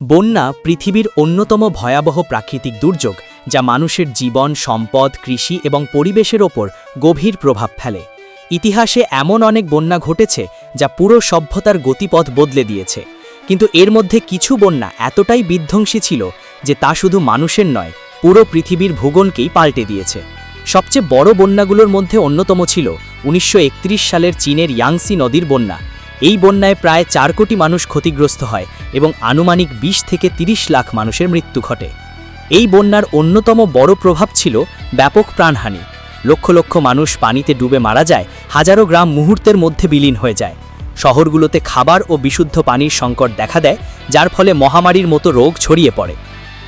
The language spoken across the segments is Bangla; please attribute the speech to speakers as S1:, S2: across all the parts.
S1: বন্যা পৃথিবীর অন্যতম ভয়াবহ প্রাকৃতিক দুর্যোগ, যা মানুষের জীবন, সম্পদ, কৃষি এবং পরিবেশের ওপর গভীর প্রভাব ফেলে। ইতিহাসে এমন অনেক বন্যা ঘটেছে, যা পুরো সভ্যতার গতিপথ বদলে দিয়েছে। কিন্তু এর মধ্যে কিছু বন্যা এতটাই বিধ্বংসী ছিল, যে তা শুধু মানুষের নয়, পুরো পৃথিবীর ভূগোলকেই পাল্টে দিয়েছে। সবচেয়ে বড় বন্যাগুলোর মধ্যে অন্যতম ছিল, উনিশশো একত্রিশ সালের চীনের ইয়াংসি নদীর বন্যা এই বন্যায় প্রায় চার কোটি মানুষ ক্ষতিগ্রস্ত হয় এবং আনুমানিক ২০ থেকে ৩০ লাখ মানুষের মৃত্যু ঘটে। এই বন্যার অন্যতম বড় প্রভাব ছিল ব্যাপক প্রাণহানি। লক্ষ লক্ষ মানুষ পানিতে ডুবে মারা যায়, হাজারো গ্রাম মুহূর্তের মধ্যে বিলীন হয়ে যায়। শহরগুলোতে খাবার ও বিশুদ্ধ পানির সংকট দেখা দেয়, যার ফলে মহামারীর মতো রোগ ছড়িয়ে পড়ে।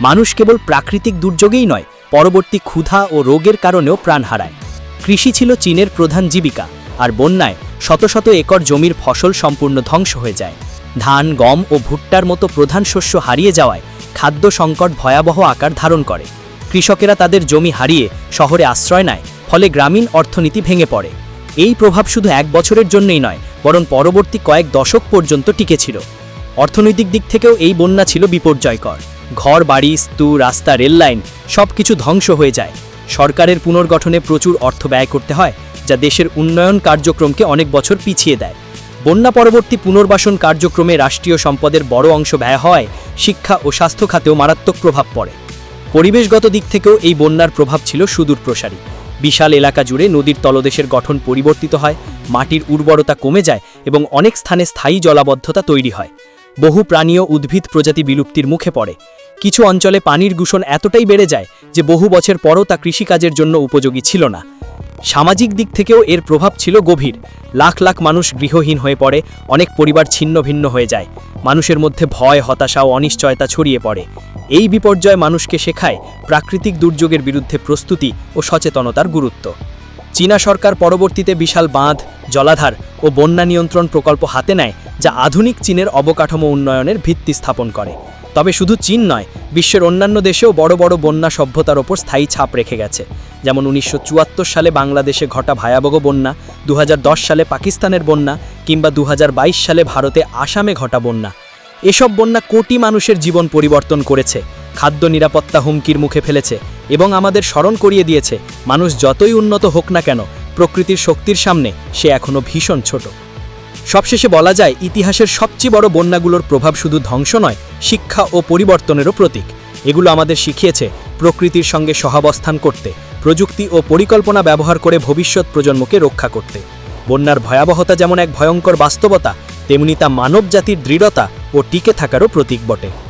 S1: মানুষ কেবল প্রাকৃতিক দুর্যোগেই নয়, পরবর্তী ক্ষুধা ও রোগের কারণেও প্রাণ হারায়। কৃষি ছিল চীনের প্রধান জীবিকা, আর বন্যায় শত শত একর জমির ফসল সম্পূর্ণ ধ্বংস হয়ে যায়। ধান, গম ও ভুট্টার মতো প্রধান শস্য হারিয়ে যাওয়ায় খাদ্য সংকট ভয়াবহ আকার ধারণ করে। কৃষকেরা তাদের জমি হারিয়ে শহরে আশ্রয় নেয়, ফলে গ্রামীণ অর্থনীতি ভেঙে পড়ে। এই প্রভাব শুধু এক বছরের জন্যই নয়, বরং পরবর্তী কয়েক দশক পর্যন্ত টিকেছিল। অর্থনৈতিক দিক থেকেও এই বন্যা ছিল বিপর্যয়কর। ঘর বাড়ি স্তু, রাস্তা, রেললাইন সব কিছু ধ্বংস হয়ে যায়। সরকারের পুনর্গঠনে প্রচুর অর্থ ব্যয় করতে হয় যা দেশের উন্নয়ন কার্যক্রমকে অনেক বছর পিছিয়ে দেয়। বন্যা পরবর্তী পুনর্বাসন কার্যক্রমে রাষ্ট্রীয় সম্পদের বড় অংশ ব্যয় হয়, শিক্ষা ও স্বাস্থ্য খাতেও মারাত্মক প্রভাব পড়ে। পরিবেশগত দিক থেকেও এই বন্যার প্রভাব ছিল সুদূর প্রসারী। বিশাল এলাকা জুড়ে নদীর তলদেশের গঠন পরিবর্তিত হয়, মাটির উর্বরতা কমে যায় এবং অনেক স্থানে স্থায়ী জলাবদ্ধতা তৈরি হয়। বহু প্রাণী ও উদ্ভিদ প্রজাতি বিলুপ্তির মুখে পড়ে। কিছু অঞ্চলে পানির দূষণ এতটাই বেড়ে যায় যে বহু বছর পরও তা কৃষিকাজের জন্য উপযোগী ছিল না। সামাজিক দিক থেকেও এর প্রভাব ছিল গভীর। লাখ লাখ মানুষ গৃহহীন হয়ে পড়ে, অনেক পরিবার ছিন্ন ভিন্ন হয়ে যায়। মানুষের মধ্যে ভয়, হতাশা ও অনিশ্চয়তা ছড়িয়ে পড়ে। এই বিপর্যয় মানুষকে শেখায় প্রাকৃতিক দুর্যোগের বিরুদ্ধে প্রস্তুতি ও সচেতনতার গুরুত্ব। চীনা সরকার পরবর্তীতে বিশাল বাঁধ, জলাধার ও বন্যা নিয়ন্ত্রণ প্রকল্প হাতে নেয়, যা আধুনিক চীনের অবকাঠামো উন্নয়নের ভিত্তি স্থাপন করে। তবে শুধু চীন নয় বিশ্বের অন্যান্য দেশেও বড় বড় বন্যা সভ্যতার ওপর স্থায়ী ছাপ রেখে গেছে। যেমন উনিশশো চুয়াত্তর সালে বাংলাদেশে ঘটা ভয়াবহ বন্যা দু হাজার দশ সালে পাকিস্তানের বন্যা, কিংবা দু হাজার বাইশ সালে ভারতে আসামে ঘটা বন্যা। এসব বন্যা কোটি মানুষের জীবন পরিবর্তন করেছে, খাদ্য নিরাপত্তা হুমকির মুখে ফেলেছে, এবং আমাদের স্মরণ করিয়ে দিয়েছে, মানুষ যতই উন্নত হোক না কেন, প্রকৃতির শক্তির সামনে সে এখনও ভীষণ ছোট। সবশেষে বলা যায়, ইতিহাসের সবচেয়ে বড় বন্যাগুলোর প্রভাব শুধু ধ্বংস নয়, শিক্ষা ও পরিবর্তনেরও প্রতীক। এগুলো আমাদের শিখিয়েছে প্রকৃতির সঙ্গে সহাবস্থান করতে, প্রযুক্তি ও পরিকল্পনা ব্যবহার করে ভবিষ্যৎ প্রজন্মকে রক্ষা করতে। বন্যার ভয়াবহতা যেমন এক ভয়ঙ্কর বাস্তবতা, তেমনি তা মানব জাতির দৃঢ়তা ও টিকে থাকারও প্রতীক বটে।